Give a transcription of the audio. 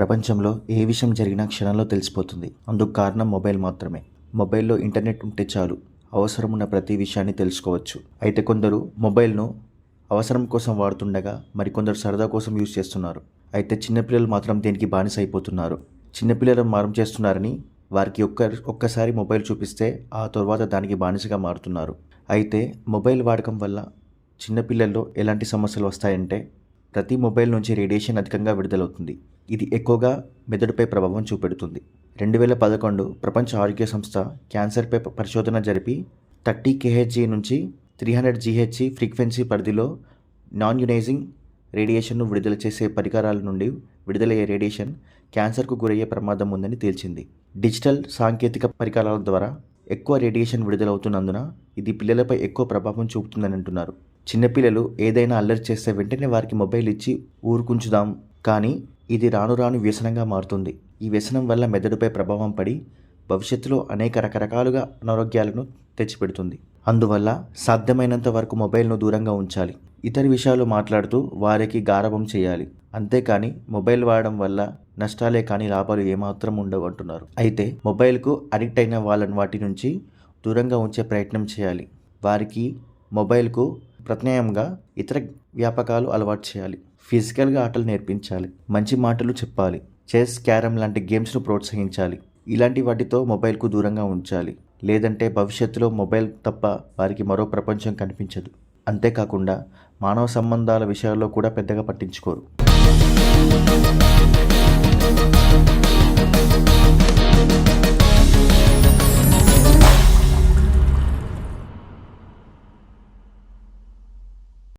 ప్రపంచంలో ఏ విషయం జరిగినా క్షణంలో తెలిసిపోతుంది. అందుకు కారణం మొబైల్ మాత్రమే. మొబైల్లో ఇంటర్నెట్ ఉంటే చాలు. అవసరం ఉన్న ప్రతి విషయాన్ని తెలుసుకోవచ్చు. అయితే కొందరు మొబైల్ను అవసరం కోసం వాడుతుండగా మరికొందరు సరదా కోసం యూజ్ చేస్తున్నారు. అయితే చిన్నపిల్లలు మాత్రం దీనికి బానిస అయిపోతున్నారు చిన్నపిల్లలు మారం చేస్తున్నారని వారికి ఒక్క ఒక్కసారి మొబైల్ చూపిస్తే ఆ తర్వాత దానికి బానిసగా మారుతున్నారు. అయితే మొబైల్ వాడకం వల్ల చిన్నపిల్లల్లో ఎలాంటి సమస్యలు వస్తాయంటే ప్రతి మొబైల్ నుంచి రేడియేషన్ అధికంగా విడుదలవుతుంది. ఇది ఎక్కువగా మెదడుపై ప్రభావం చూపెడుతుంది. రెండు వేల పదకొండు ప్రపంచ ఆరోగ్య సంస్థ క్యాన్సర్పై పరిశోధన జరిపి థర్టీ కేహెచ్జీ నుంచి త్రీ హండ్రెడ్ జీహెచ్జీ ఫ్రీక్వెన్సీ పరిధిలో నాన్ యునైజింగ్ రేడియేషన్ను విడుదల చేసే పరికరాల నుండి విడుదలయ్యే రేడియేషన్ క్యాన్సర్కు గురయ్యే ప్రమాదం ఉందని తేల్చింది. డిజిటల్ సాంకేతిక పరికరాల ద్వారా ఎక్కువ రేడియేషన్ విడుదలవుతున్నందున ఇది పిల్లలపై ఎక్కువ ప్రభావం చూపుతుందని అంటున్నారు. చిన్నపిల్లలు ఏదైనా అల్లరి చేస్తే వెంటనే వారికి మొబైల్ ఇచ్చి ఊరుకుంచుదాం. కానీ ఇది రాను రాను వ్యసనంగా మారుతుంది. ఈ వ్యసనం వల్ల మెదడుపై ప్రభావం పడి భవిష్యత్తులో అనేక రకరకాలుగా అనారోగ్యాలను తెచ్చిపెడుతుంది. అందువల్ల సాధ్యమైనంత వరకు మొబైల్ను దూరంగా ఉంచాలి. ఇతర విషయాలు మాట్లాడుతూ వారికి గారభం చేయాలి. అంతేకాని మొబైల్ వాడడం వల్ల నష్టాలే కానీ లాభాలు ఏమాత్రం ఉండవు అంటున్నారు. అయితే మొబైల్కు అడిక్ట్ అయిన వాళ్ళని వాటి నుంచి దూరంగా ఉంచే ప్రయత్నం చేయాలి. వారికి మొబైల్కు ప్రత్యయంగా ఇతర వ్యాపకాలు అలవాటు చేయాలి. ఫిజికల్గా ఆటలు నేర్పించాలి మంచి మాటలు చెప్పాలి చెస్ క్యారమ్ లాంటి గేమ్స్ను ప్రోత్సహించాలి ఇలాంటి వాటితో మొబైల్కు దూరంగా ఉంచాలి. లేదంటే భవిష్యత్తులో మొబైల్ తప్ప వారికి మరో ప్రపంచం కనిపించదు. అంతేకాకుండా మానవ సంబంధాల విషయాల్లో కూడా పెద్దగా పట్టించుకోరు.